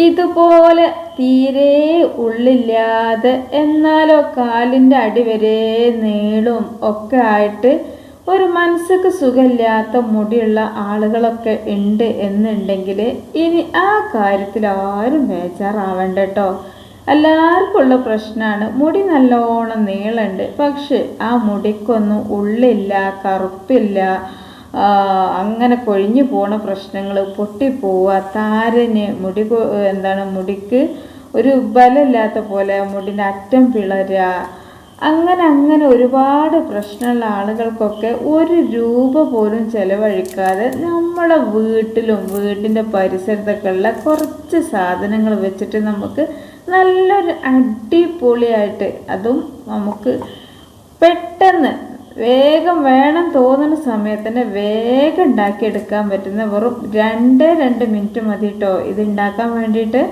ഇതുപോലെ തീരെ ഉള്ളില്ലാതെ എന്നാലോ കാലിന്റെ അടിവരെ നീളും ഒക്കെ ആയിട്ട് ഒരു മനസ്സുക്ക് സുഖമില്ലാത്ത മുടിയുള്ള ആളുകളൊക്കെ ഉണ്ട് എന്നുണ്ടെങ്കിൽ ഇനി ആ കാര്യത്തിൽ ആരും ബേജാറാവണ്ട കേട്ടോ എല്ലാവർക്കും ഉള്ള പ്രശ്നമാണ് മുടി നല്ലോണം നീളുണ്ട്. പക്ഷെ ആ മുടിക്കൊന്നും ഉള്ളില്ല കറുപ്പില്ല അങ്ങനെ കൊഴിഞ്ഞു പോണ പ്രശ്നങ്ങൾ പൊട്ടിപ്പോവുക താരന് മുടി എന്താണ് മുടിക്ക് ഒരു ബലമില്ലാത്ത പോലെ മുടിന്റെ അറ്റം പിളരുക അങ്ങനെ അങ്ങനെ ഒരുപാട് പ്രശ്നമുള്ള ആളുകൾക്കൊക്കെ ഒരു രൂപ പോലും ചിലവഴിക്കാതെ നമ്മളെ വീട്ടിലും വീടിന്റെ പരിസരത്തൊക്കെ ഉള്ള കുറച്ച് സാധനങ്ങൾ വെച്ചിട്ട് നമുക്ക് നല്ലൊരു അടിപൊളിയായിട്ട് അതും നമുക്ക് പെട്ടെന്ന് വേഗം വേണം തോന്നുന്ന സമയത്ത് തന്നെ വേഗം ഉണ്ടാക്കിയെടുക്കാൻ പറ്റുന്ന വെറും രണ്ട് രണ്ട് മിനിറ്റ് മതി കേട്ടോ ഇത് ഉണ്ടാക്കാൻ വേണ്ടിയിട്ട്.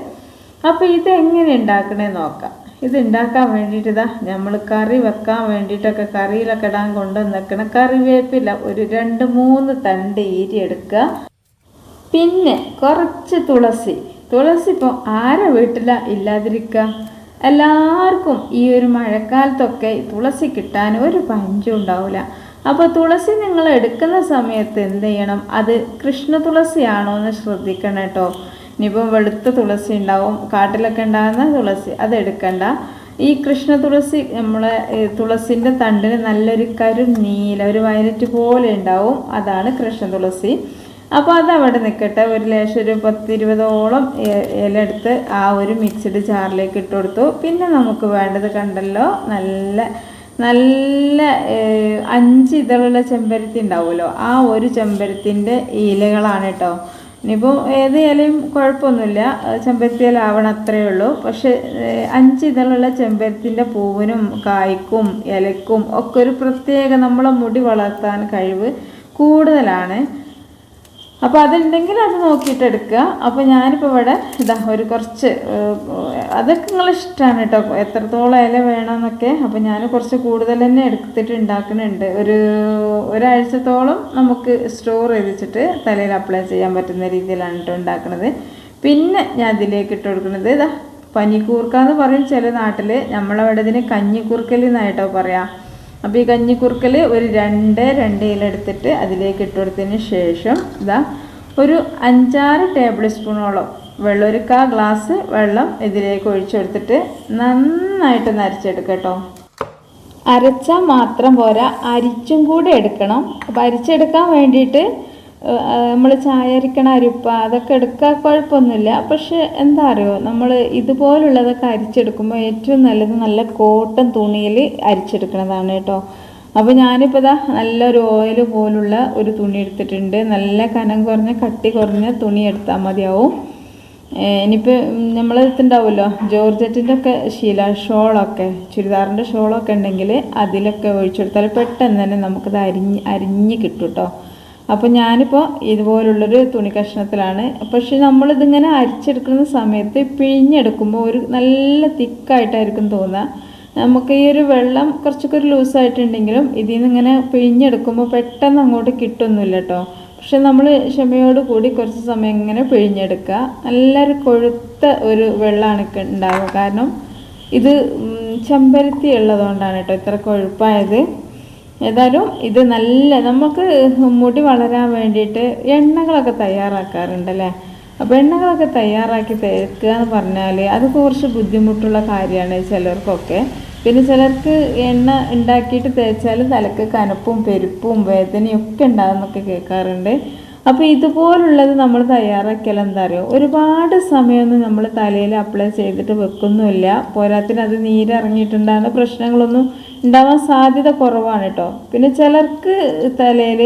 അപ്പോൾ ഇത് എങ്ങനെ ഉണ്ടാക്കണേ നോക്കാം. ഇത് ഉണ്ടാക്കാൻ വേണ്ടിയിട്ട് ഇതാ നമ്മൾ കറി വെക്കാൻ വേണ്ടിയിട്ടൊക്കെ കറിയിലൊക്കെ ഇടാൻ കൊണ്ടുവന്നേക്കണ കറിവേപ്പില ഒരു രണ്ട് മൂന്ന് തണ്ട് ഈരി എടുക്കുക. പിന്നെ കുറച്ച് തുളസി. തുളസി ഇപ്പോൾ ആരെ വീട്ടിലാണ് ഇല്ലാതിരിക്കുക? എല്ലാവർക്കും ഈ ഒരു മഴക്കാലത്തൊക്കെ തുളസി കിട്ടാൻ ഒരു പഞ്ചും ഉണ്ടാവില്ല അപ്പോൾ തുളസി നിങ്ങൾ എടുക്കുന്ന സമയത്ത് എന്ത് ചെയ്യണം? അത് കൃഷ്ണ തുളസിയാണോ എന്ന് ശ്രദ്ധിക്കണം കേട്ടോ. ഇനിയിപ്പോൾ വെളുത്ത തുളസി ഉണ്ടാവും. കാട്ടിലൊക്കെ ഉണ്ടാകുന്ന തുളസി അത് എടുക്കണ്ട. ഈ കൃഷ്ണ തുളസി നമ്മളെ തുളസിന്റെ തണ്ടിന് നല്ലൊരു കരു നീല ഒരു വയലറ്റ് പോലെ ഉണ്ടാവും. അതാണ് കൃഷ്ണ തുളസി. അപ്പോൾ അത് അവിടെ നിൽക്കട്ടെ ഒരു ലേശം ഒരു പത്തിരുപതോളം ഇല എടുത്ത് ആ ഒരു മിക്സ്ഡ് ജാറിലേക്ക് ഇട്ട് കൊടുത്തു. പിന്നെ നമുക്ക് വേണ്ടത് കണ്ടല്ലോ നല്ല നല്ല അഞ്ച് ഇതളുള്ള ചെമ്പരത്തി ഉണ്ടാവുമല്ലോ. ആ ഒരു ചെമ്പരത്തിന്റെ ഇലകളാണ് കേട്ടോ ഇനിയിപ്പോൾ ഏത് ഇലയും കുഴപ്പമൊന്നുമില്ല. ചെമ്പരത്തി ഇല ആവണം അത്രയേ ഉള്ളൂ. പക്ഷെ അഞ്ച് ഇതളുള്ള ചെമ്പരത്തിന്റെ പൂവിനും കായ്ക്കും ഇലക്കും ഒക്കെ ഒരു പ്രത്യേക നമ്മളെ മുടി വളർത്താൻ കഴിവ് കൂടുതലാണ്. അപ്പോൾ അതുണ്ടെങ്കിൽ അത് നോക്കിയിട്ട് എടുക്കുക. അപ്പോൾ ഞാനിപ്പോൾ ഇവിടെ ഇതാ ഒരു കുറച്ച് അതൊക്കെ നിങ്ങൾ ഇഷ്ടമാണ് കേട്ടോ എത്രത്തോളം ഇല വേണമെന്നൊക്കെ അപ്പോൾ ഞാൻ കുറച്ച് കൂടുതൽ തന്നെ എടുത്തിട്ട് ഉണ്ടാക്കുന്നുണ്ട്. ഒരു ഒരാഴ്ചത്തോളം നമുക്ക് സ്റ്റോർ ചെയ്ത് വെച്ചിട്ട് തലയിൽ അപ്ലൈ ചെയ്യാൻ പറ്റുന്ന രീതിയിലാണ് കേട്ടോ ഉണ്ടാക്കുന്നത് പിന്നെ ഞാൻ ഇതിലേക്ക് ഇട്ട് കൊടുക്കുന്നത് ഇതാ പനിക്കൂർക്ക എന്ന് പറയും ചില നാട്ടിൽ നമ്മളവിടെ ഇതിന് കഞ്ഞിക്കൂർക്കൽ എന്നായിട്ടോ പറയാം. അപ്പോൾ ഈ കഞ്ഞിക്കുറുക്കൽ ഒരു രണ്ട് രണ്ട് ഇല എടുത്തിട്ട് അതിലേക്ക് ഇട്ട് കൊടുത്തതിന് ശേഷം ഇതാ ഒരു അഞ്ചാറ് ടേബിൾ സ്പൂണോളം വെള്ളം ഒരു കാ ഗ്ലാസ് വെള്ളം ഇതിലേക്ക് ഒഴിച്ചെടുത്തിട്ട് നന്നായിട്ട് നരച്ചെടുക്കുക കേട്ടോ. അരച്ചാൽ മാത്രം പോരാ അരിച്ചും കൂടെ എടുക്കണം. അപ്പോൾ അരിച്ചെടുക്കാൻ വേണ്ടിയിട്ട് നമ്മൾ ചായ അരിക്കണ അരിപ്പ അതൊക്കെ എടുക്കാൻ കുഴപ്പമൊന്നുമില്ല. പക്ഷെ എന്താ അറിയോ? നമ്മൾ ഇതുപോലുള്ളതൊക്കെ അരിച്ചെടുക്കുമ്പോൾ ഏറ്റവും നല്ലത് നല്ല കോട്ടൺ തുണിയിൽ അരിച്ചെടുക്കണതാണ് കേട്ടോ. അപ്പോൾ ഞാനിപ്പോൾ ഇതാ നല്ലൊരു ഓയിൽ പോലുള്ള ഒരു തുണി എടുത്തിട്ടുണ്ട്. നല്ല കനം കുറഞ്ഞ കട്ടി കുറഞ്ഞ തുണി എടുത്താൽ മതിയാവും. ഇനിയിപ്പോൾ നമ്മളെടുത്തുണ്ടാവുമല്ലോ ജോർജറ്റിന്റെ ഒക്കെ ശീല ഷോളൊക്കെ ചുരിദാറിന്റെ ഷോളൊക്കെ ഉണ്ടെങ്കിൽ അതിലൊക്കെ ഒഴിച്ചെടുത്താൽ പെട്ടെന്ന് തന്നെ നമുക്കത് അരിഞ്ഞ് അരിഞ്ഞ് കിട്ടും കേട്ടോ. അപ്പോൾ ഞാനിപ്പോൾ ഇതുപോലുള്ളൊരു തുണി കഷ്ണത്തിലാണ്. പക്ഷെ നമ്മളിതിങ്ങനെ അരിച്ചെടുക്കുന്ന സമയത്ത് പിഴിഞ്ഞെടുക്കുമ്പോൾ ഒരു നല്ല തിക്കായിട്ടായിരിക്കും തോന്നുക നമുക്ക് ഈ ഒരു വെള്ളം കുറച്ചൊക്കെ ഒരു ലൂസായിട്ടുണ്ടെങ്കിലും ഇതിൽ നിന്ന് ഇങ്ങനെ പിഴിഞ്ഞെടുക്കുമ്പോൾ പെട്ടെന്ന് അങ്ങോട്ട് കിട്ടുന്നില്ല കേട്ടോ പക്ഷെ നമ്മൾ ക്ഷമയോട് കൂടി കുറച്ച് സമയം ഇങ്ങനെ പിഴിഞ്ഞെടുക്കുക. നല്ലൊരു കൊഴുത്ത ഒരു വെള്ളമാണ് ഉണ്ടാവുക. കാരണം ഇത് ചെമ്പരത്തി ഉള്ളതുകൊണ്ടാണ് കേട്ടോ ഇത്ര കൊഴുപ്പായത്. ഏതായാലും ഇത് നല്ല നമുക്ക് മുടി വളരാൻ വേണ്ടിയിട്ട് എണ്ണകളൊക്കെ തയ്യാറാക്കാറുണ്ടല്ലേ? അപ്പോൾ എണ്ണകളൊക്കെ തയ്യാറാക്കി തേക്കുക എന്ന് പറഞ്ഞാൽ അത് കുറച്ച് ബുദ്ധിമുട്ടുള്ള കാര്യമാണ് ചിലർക്കൊക്കെ. പിന്നെ ചിലർക്ക് എണ്ണ ഉണ്ടാക്കിയിട്ട് തേച്ചാൽ തലക്ക് കനപ്പും പെരുപ്പും വേദനയും ഒക്കെ ഉണ്ടാകുന്നൊക്കെ കേൾക്കാറുണ്ട്. അപ്പോൾ ഇതുപോലുള്ളത് നമ്മൾ തയ്യാറാക്കിയാൽ എന്താ അറിയോ? ഒരുപാട് സമയമൊന്നും നമ്മൾ തലയിൽ അപ്ലൈ ചെയ്തിട്ട് വെക്കുന്നുമില്ല. പോരാത്തിന് അത് നീരിറങ്ങിയിട്ടുണ്ടാകുന്ന പ്രശ്നങ്ങളൊന്നും ഉണ്ടാവാൻ സാധ്യത കുറവാണ് കേട്ടോ. പിന്നെ ചിലർക്ക് തലയിൽ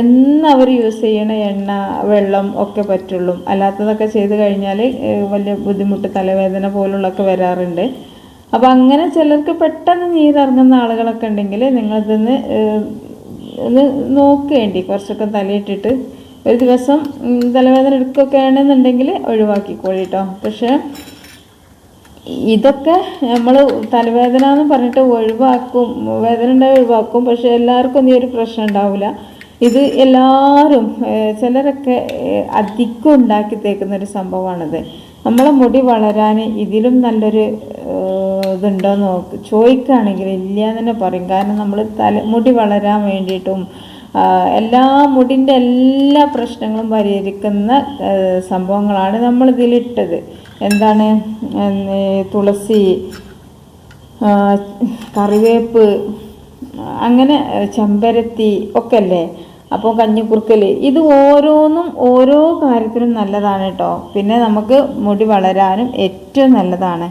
എന്ന് അവർ യൂസ് ചെയ്യണ എണ്ണ വെള്ളം ഒക്കെ പറ്റുള്ളൂ. അല്ലാത്തതൊക്കെ ചെയ്ത് കഴിഞ്ഞാൽ വലിയ ബുദ്ധിമുട്ട് തലവേദന പോലുള്ളതൊക്കെ വരാറുണ്ട്. അപ്പോൾ അങ്ങനെ ചിലർക്ക് പെട്ടെന്ന് നീരിറങ്ങുന്ന ആളുകളൊക്കെ ഉണ്ടെങ്കിൽ നിങ്ങളിതൊന്ന് ഒന്ന് നോക്കേണ്ടി കുറച്ചൊക്കെ തലയിട്ടിട്ട് ഒരു ദിവസം തലവേദന എടുക്കുകയൊക്കെ ആണെന്നുണ്ടെങ്കിൽ ഒഴിവാക്കിക്കോളി കേട്ടോ പക്ഷേ ഇതൊക്കെ നമ്മൾ തലവേദന എന്ന് പറഞ്ഞിട്ട് ഒഴിവാക്കും വേദന ഉണ്ടായി ഒഴിവാക്കും പക്ഷേ എല്ലാവർക്കും ഈ ഒരു പ്രശ്നം ഉണ്ടാവില്ല. ഇത് എല്ലാവരും ചിലരൊക്കെ അധികം ഉണ്ടാക്കി തേക്കുന്ന ഒരു സംഭവമാണിത്. നമ്മളെ മുടി വളരാൻ ഇതിലും നല്ലൊരു ഇതുണ്ടോ നോക്ക് ചോദിക്കുകയാണെങ്കിൽ ഇല്ല എന്ന് തന്നെ പറയും. കാരണം നമ്മൾ തല മുടി വളരാൻ വേണ്ടിയിട്ടും എല്ലാ മുടിന്റെ എല്ലാ പ്രശ്നങ്ങളും പരിഹരിക്കുന്ന സംഭവങ്ങളാണ് നമ്മൾ ഇതിലിട്ടത് എന്താണ് തുളസി കറിവേപ്പ് അങ്ങനെ ചെമ്പരത്തി ഒക്കെ അല്ലേ അപ്പോൾ കഞ്ഞിക്കുറുക്കൽ ഇത് ഓരോന്നും ഓരോ കാര്യത്തിനും നല്ലതാണ് കേട്ടോ പിന്നെ നമുക്ക് മുടി വളരാനും ഏറ്റവും നല്ലതാണ്.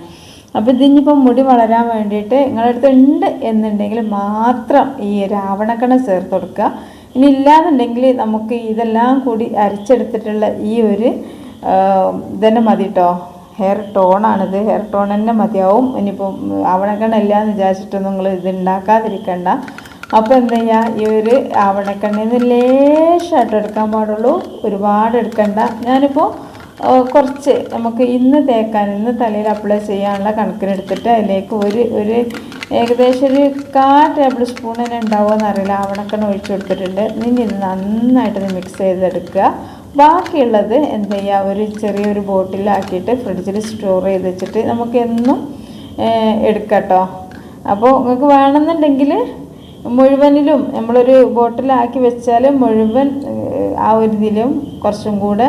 അപ്പോൾ ഇതിനിപ്പം മുടി വളരാൻ വേണ്ടിയിട്ട് നിങ്ങളുടെ അടുത്ത് ഉണ്ട് എന്നുണ്ടെങ്കിൽ മാത്രം ഈ രാവണക്കണ ചേർത്ത് കൊടുക്കുക. ഇനി ഇല്ലാന്നുണ്ടെങ്കിൽ നമുക്ക് ഇതെല്ലാം കൂടി അരച്ചെടുത്തിട്ടുള്ള ഈ ഒരു ഇതന്നെ മതി കേട്ടോ ഹെയർ ടോണാണിത്. ഹെയർ ടോൺ തന്നെ മതിയാവും. ഇനിയിപ്പം ആവണക്കണ്ണ എന്ന് വിചാരിച്ചിട്ടൊന്നും നിങ്ങൾ ഇത് ഉണ്ടാക്കാതിരിക്കണ്ട അപ്പോൾ എന്താ ചെയ്യുക ഈ ഒരു ആവണക്കണ്ണിൽ നിന്ന് ലേശമായിട്ട് എടുക്കാൻ പാടുള്ളൂ. ഒരുപാട് എടുക്കണ്ട. ഞാനിപ്പോൾ കുറച്ച് നമുക്ക് ഇന്ന് തേക്കാൻ ഇന്ന് തലയിൽ അപ്ലൈ ചെയ്യാനുള്ള കണക്കിനെടുത്തിട്ട് അതിലേക്ക് ഒരു ഒരു ഏകദേശം ഒരു കാ ടേബിൾ സ്പൂൺ തന്നെ ഉണ്ടാവുമെന്ന് അറിയില്ല ആവണക്കണ്ണ ഒഴിച്ചു കൊടുത്തിട്ടുണ്ട്. ഇനി ഇത് നന്നായിട്ട് മിക്സ് ചെയ്തെടുക്കുക. ബാക്കിയുള്ളത് എന്ത് ചെയ്യുക? ഒരു ചെറിയൊരു ബോട്ടിലാക്കിയിട്ട് ഫ്രിഡ്ജിൽ സ്റ്റോർ ചെയ്ത് വെച്ചിട്ട് നമുക്ക് എന്നും എടുക്കാം കേട്ടോ അപ്പോൾ നിങ്ങൾക്ക് വേണമെന്നുണ്ടെങ്കിൽ മുഴുവനിലും നമ്മളൊരു ബോട്ടിലാക്കി വെച്ചാൽ മുഴുവൻ ആ ഒരു ഇതിലും കുറച്ചും കൂടെ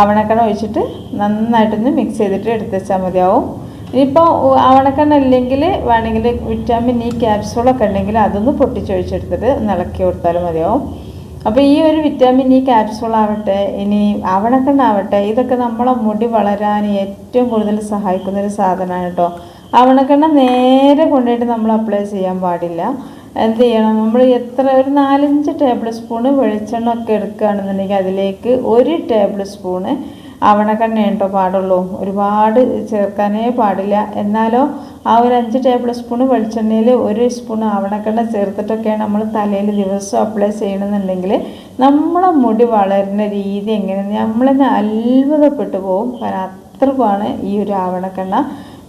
ആവണക്കണ്ണ ഒഴിച്ചിട്ട് നന്നായിട്ടൊന്ന് മിക്സ് ചെയ്തിട്ട് എടുത്ത് വെച്ചാൽ മതിയാവും ഇനിയിപ്പോൾ ആവണക്കണ്ണ ഇല്ലെങ്കിൽ വേണമെങ്കിൽ വിറ്റാമിൻ ഇ ക്യാപ്സൂളൊക്കെ ഉണ്ടെങ്കിൽ അതൊന്ന് പൊട്ടിച്ചൊഴിച്ചെടുത്തിട്ട് ഒന്ന് ഇളക്കി കൊടുത്താലും മതിയാവും. അപ്പോൾ ഈ ഒരു വിറ്റാമിൻ ഇ ക്യാപ്സൂൾ ആവട്ടെ ഇനി ആവണക്കണ്ണ ആവട്ടെ ഇതൊക്കെ നമ്മളെ മുടി വളരാൻ ഏറ്റവും കൂടുതൽ സഹായിക്കുന്ന ഒരു സാധനമാണ് കേട്ടോ ആവണക്കണ്ണ നേരെ കൊണ്ടുപോയിട്ട് നമ്മൾ അപ്ലൈ ചെയ്യാൻ പാടില്ല. എന്ത് ചെയ്യണം. നമ്മൾ എത്ര ഒരു നാലഞ്ച് ടേബിൾ സ്പൂണ് വെളിച്ചെണ്ണ ഒക്കെ എടുക്കുകയാണെന്നുണ്ടെങ്കിൽ അതിലേക്ക് ഒരു ടേബിൾ സ്പൂണ് അവണക്കെണ്ണ ഉണ്ടോ പാടുള്ളൂ. ഒരുപാട് ചേർക്കാനേ പാടില്ല. എന്നാലോ ആ ഒരു അഞ്ച് ടേബിൾ സ്പൂൺ വെളിച്ചെണ്ണയിൽ ഒരു സ്പൂൺ ആവണക്കണ്ണ ചേർത്തിട്ടൊക്കെയാണ് നമ്മൾ തലയിൽ ദിവസം അപ്ലൈ ചെയ്യണമെന്നുണ്ടെങ്കിൽ നമ്മളെ മുടി വളരുന്ന രീതി എങ്ങനെയാണ് നമ്മളെന്നെ അത്ഭുതപ്പെട്ടു പോകും. കാരണം അത്രക്കുമാണ് ഈ ഒരു ആവണക്കണ്ണ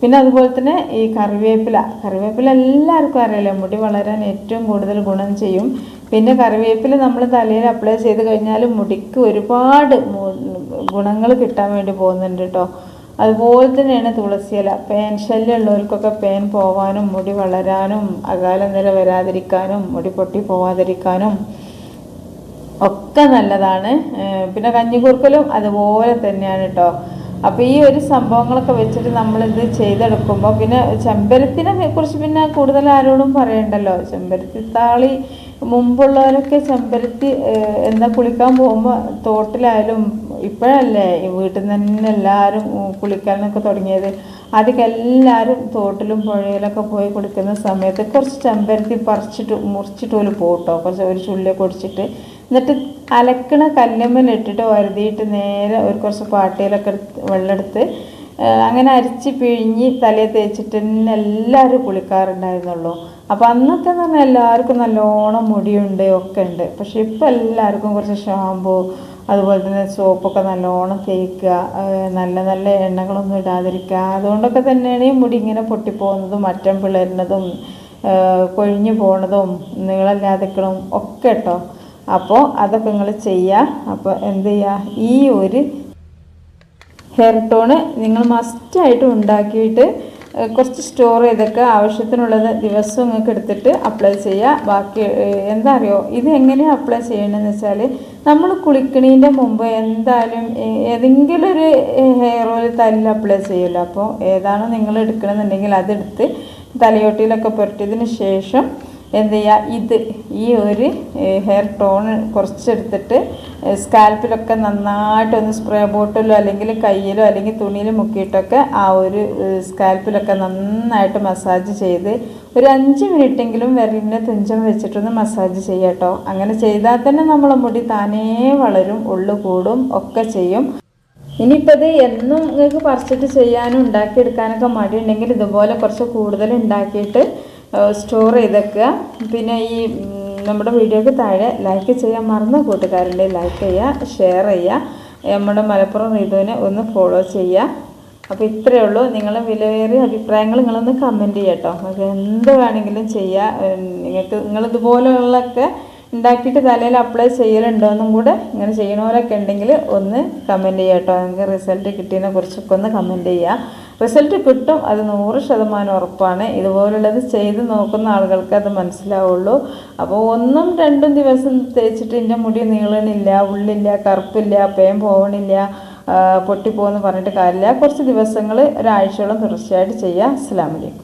പിന്നെ അതുപോലെ തന്നെ ഈ കറിവേപ്പില. കറിവേപ്പില എല്ലാവർക്കും അറിയാലോ മുടി വളരാൻ ഏറ്റവും കൂടുതൽ ഗുണം ചെയ്യും. പിന്നെ കറിവേപ്പില നമ്മൾ തലയിൽ അപ്ലൈ ചെയ്ത് കഴിഞ്ഞാൽ മുടിക്ക് ഒരുപാട് ഗുണങ്ങൾ കിട്ടാൻ വേണ്ടി പോകുന്നുണ്ട് കേട്ടോ. അതുപോലെ തന്നെയാണ് തുളസിയില പേൻ ശല്യമുള്ളവർക്കൊക്കെ പേൻ പോവാനും മുടി വളരാനും അകാല നില വരാതിരിക്കാനും മുടി പൊട്ടി പോവാതിരിക്കാനും ഒക്കെ നല്ലതാണ്. പിന്നെ കഞ്ഞിക്കുറുക്കലും അതുപോലെ തന്നെയാണ് കേട്ടോ. അപ്പോൾ ഈ ഒരു സംഭവങ്ങളൊക്കെ വെച്ചിട്ട് നമ്മളിത് ചെയ്തെടുക്കുമ്പോൾ പിന്നെ ചെമ്പരത്തിനെ കുറിച്ച് പിന്നെ കൂടുതൽ ആരോടും പറയണ്ടല്ലോ? ചെമ്പരത്തി താളി മുമ്പുള്ളവരൊക്കെ ചെമ്പരത്തി എന്താ കുളിക്കാൻ പോകുമ്പോൾ തോട്ടിലായാലും ഇപ്പോഴല്ലേ വീട്ടിൽ നിന്ന് തന്നെ എല്ലാവരും കുളിക്കാനൊക്കെ തുടങ്ങിയത്? ആദ്യമൊക്കെ എല്ലാവരും തോട്ടിലും പുഴയിലൊക്കെ പോയി കൊടുക്കുന്ന സമയത്ത് കുറച്ച് ചെമ്പരത്തി പറിച്ചിട്ട് മുറിച്ചിട്ട് പോലും പോട്ടോ. കുറച്ച് ഒരു ചുള്ളിയൊക്കെ ഒടിച്ചിട്ട്. എന്നിട്ട് അലക്കണ കല്ലമ്മലിട്ടിട്ട് വരുതിയിട്ട് നേരെ ഒരു കുറച്ച് പാട്ടയിലൊക്കെ എടുത്ത് വെള്ളമെടുത്ത് അങ്ങനെ അരിച്ച് പിഴിഞ്ഞ് തലയിൽ തേച്ചിട്ട് തന്നെ എല്ലാവരും കുളിക്കാറുണ്ടായിരുന്നുള്ളൂ. അപ്പോൾ അന്നൊക്കെ എന്ന് പറഞ്ഞാൽ എല്ലാവർക്കും നല്ലോണം മുടിയുണ്ട് ഒക്കെ ഉണ്ട്. പക്ഷെ ഇപ്പോൾ എല്ലാവർക്കും കുറച്ച് ഷാമ്പു അതുപോലെ തന്നെ സോപ്പൊക്കെ നല്ലോണം തേക്കുക നല്ല നല്ല എണ്ണകളൊന്നും ഇടാതിരിക്കുക. അതുകൊണ്ടൊക്കെ തന്നെയാണ് ഈ മുടി ഇങ്ങനെ പൊട്ടിപ്പോകുന്നതും മറ്റം പിളരുന്നതും കൊഴിഞ്ഞു പോണതും നീളമില്ലാതിരിക്കണതും ഒക്കെ കേട്ടോ. അപ്പോൾ അതൊക്കെ നിങ്ങൾ ചെയ്യുക. അപ്പോൾ എന്ത് ചെയ്യുക? ഈ ഒരു ഹെയർ ടോണ് നിങ്ങൾ മസ്റ്റായിട്ട് ഉണ്ടാക്കിയിട്ട് കുറച്ച് സ്റ്റോർ ചെയ്തൊക്കെ ആവശ്യത്തിനുള്ളത് ദിവസം നിങ്ങൾക്ക് എടുത്തിട്ട് അപ്ലൈ ചെയ്യുക. ബാക്കി എന്താ അറിയോ? ഇത് എങ്ങനെയാണ് അപ്ലൈ ചെയ്യണമെന്ന് വെച്ചാൽ നമ്മൾ കുളിക്കണീന്റെ മുമ്പ് എന്തായാലും ഏതെങ്കിലും ഒരു ഹെയർ ഓയിൽ തലയിൽ അപ്ലൈ ചെയ്യുമല്ലോ അപ്പോൾ ഏതാണോ നിങ്ങൾ എടുക്കണമെന്നുണ്ടെങ്കിൽ അതെടുത്ത് തലയോട്ടിയിലൊക്കെ പുരട്ടിയതിന് ശേഷം എന്ത് ചെയ്യുക ഇത് ഈ ഒരു ഹെയർ ടോൺ കുറച്ചെടുത്തിട്ട് സ്കാൽപ്പിലൊക്കെ നന്നായിട്ടൊന്ന് സ്പ്രേ ബോട്ടിലോ അല്ലെങ്കിൽ കയ്യിലോ അല്ലെങ്കിൽ തുണിയിൽ മുക്കിയിട്ടൊക്കെ ആ ഒരു സ്കാൽപ്പിലൊക്കെ നന്നായിട്ട് മസാജ് ചെയ്ത് ഒരു അഞ്ച് മിനിറ്റെങ്കിലും വിരലിന്റെ തുഞ്ചം വെച്ചിട്ടൊന്ന് മസാജ് ചെയ്യാട്ടോ അങ്ങനെ ചെയ്താൽ തന്നെ നമ്മളെ മുടി താനേ വളരും ഉള്ളു കൂടും ഒക്കെ ചെയ്യും. ഇനിയിപ്പോൾ ഇത് എന്നും നിങ്ങൾക്ക് പറിച്ചിട്ട് ചെയ്യാനും ഉണ്ടാക്കിയെടുക്കാനൊക്കെ മടിയുണ്ടെങ്കിൽ ഇതുപോലെ കുറച്ച് കൂടുതൽ ഉണ്ടാക്കിയിട്ട് സ്റ്റോർ ചെയ്തേക്കുക. പിന്നെ ഈ നമ്മുടെ വീഡിയോയ്ക്ക് താഴെ ലൈക്ക് ചെയ്യാൻ മറന്ന കൂട്ടുകാരുണ്ട് ലൈക്ക് ചെയ്യുക ഷെയർ ചെയ്യുക. നമ്മുടെ മലപ്പുറം റീതുവിനെ ഒന്ന് ഫോളോ ചെയ്യുക. അപ്പോൾ ഇത്രയേ ഉള്ളൂ. നിങ്ങൾ വിലയേറിയ അഭിപ്രായങ്ങൾ നിങ്ങളൊന്ന് കമന്റ് കേട്ടോ. നിങ്ങൾക്ക് എന്ത് വേണമെങ്കിലും ചെയ്യുക നിങ്ങൾക്ക് നിങ്ങളിതുപോലെയുള്ളൊക്കെ ഉണ്ടാക്കിയിട്ട് തലയിൽ അപ്ലൈ ചെയ്യലുണ്ടോയെന്നും കൂടെ ഇങ്ങനെ ചെയ്യണവരൊക്കെ ഉണ്ടെങ്കിൽ ഒന്ന് കമന്റ് ചെയ്യാം കേട്ടോ. നിങ്ങൾക്ക് റിസൾട്ട് കിട്ടിയതിനെ കുറിച്ചൊക്കെ ഒന്ന് കമന്റ് ചെയ്യുക. റിസൾട്ട് കിട്ടും. അത് നൂറ് ശതമാനം ഉറപ്പാണ്. ഇതുപോലുള്ളത് ചെയ്ത് നോക്കുന്ന ആളുകൾക്ക് അത് മനസ്സിലാവുള്ളൂ. അപ്പോൾ ഒന്നും രണ്ടും ദിവസം തേച്ചിട്ട് എന്റെ മുടി നീളണില്ല ഉള്ളില്ല കറുപ്പില്ല പേൻ പോകണില്ല പൊട്ടിപ്പോകുമെന്ന് പറഞ്ഞിട്ട് കാര്യമില്ല. കുറച്ച് ദിവസങ്ങൾ ഒരാഴ്ചയോളം തുടർച്ചയായിട്ട് ചെയ്യുക അസ്സാം വലൈക്കും